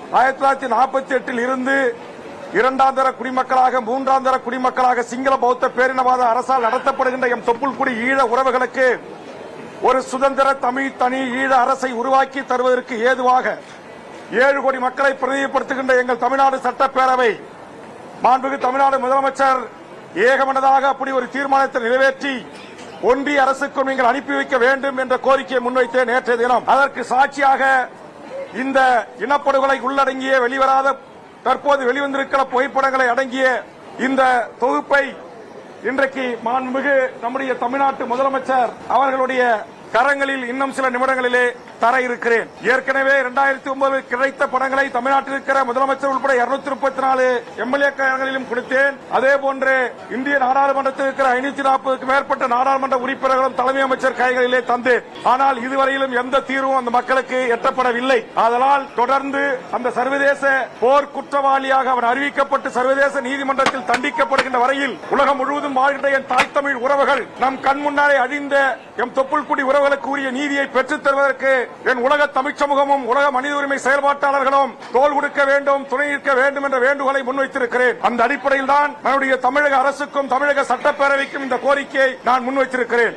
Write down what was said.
ஆயிரத்தி தொள்ளாயிரத்தி நாற்பத்தி எட்டில் இருந்து இரண்டாம் தர குடிமக்களாக மூன்றாம் தர குடிமக்களாக சிங்கள பௌத்த பேரினவாத அரசால் நடத்தப்படுகின்ற எம் தொப்புள்குடி ஈழ உறவுகளுக்கு ஒரு சுதந்திர தமிழ் தனி ஈழ அரசை உருவாக்கி தருவதற்கு ஏதுவாக ஏழு கோடி மக்களை பிரதிநிதிப்படுத்துகின்ற எங்கள் தமிழ்நாடு சட்டப்பேரவை மாண்புமிகு தமிழ்நாடு முதலமைச்சர் ஏகமனதாக அப்படி ஒரு தீர்மானத்தை நிறைவேற்றி ஒன்றிய அரசுக்கும் நீங்கள் அனுப்பி வைக்க வேண்டும் என்ற கோரிக்கையை முன்வைத்தேன் நேற்றைய தினம். அதற்கு சாட்சியாக இந்த இனப்படுகொலை உள்ளடங்கிய வெளிவராத தற்போது வெளிவந்திருக்கிற புகைப்படங்களை அடங்கிய இந்த தொகுப்பை இன்றைக்கு மாண்புமிகு நம்முடைய தமிழ்நாட்டு முதலமைச்சர் அவர்களுடைய கரங்களில் இன்னும் சில நிமிடங்களிலே தர இருக்கிறேன். ஏற்கனவே இரண்டாயிரத்தி ஒன்பது கிடைத்த படங்களை தமிழ்நாட்டில் இருக்கிற முதலமைச்சர் உட்பட இருநூத்தி முப்பத்தி நாலு எம்எல்ஏக்களிலும் கொடுத்தேன். அதே போன்று இந்திய நாடாளுமன்றத்தில் இருக்கிற ஐநூத்தி நாற்பதுக்கு மேற்பட்ட நாடாளுமன்ற உறுப்பினர்களும் தலைமை அமைச்சர் கைகளிலே தந்தேன். ஆனால் இதுவரையிலும் எந்த தீர்வும் அந்த மக்களுக்கு எட்டப்படவில்லை. அதனால் தொடர்ந்து அந்த சர்வதேச போர் குற்றவாளியாக அவர் அறிவிக்கப்பட்டு சர்வதேச நீதிமன்றத்தில் தண்டிக்கப்படுகின்ற வரையில் உலகம் முழுவதும் வாழ்கின்ற என் தாய் தமிழ் உறவுகள் நம் கண் முன்னாலே அழிந்த எம் தொப்புள்குடி உறவுகளுக்கு உரிய நீதியை பெற்றுத் தருவதற்கு என் உலக தமிழ்ச் சமூகமும் உலக மனித உரிமை செயல்பாட்டாளர்களும் தோல் கொடுக்க வேண்டும் துணை நிற்க வேண்டும் என்ற வேண்டுகோளை முன்வைத்திருக்கிறேன். அந்த அடிப்படையில் தான் நம்முடைய தமிழக அரசுக்கும் தமிழக சட்டப்பேரவைக்கும் இந்த கோரிக்கையை நான் முன்வைத்திருக்கிறேன்.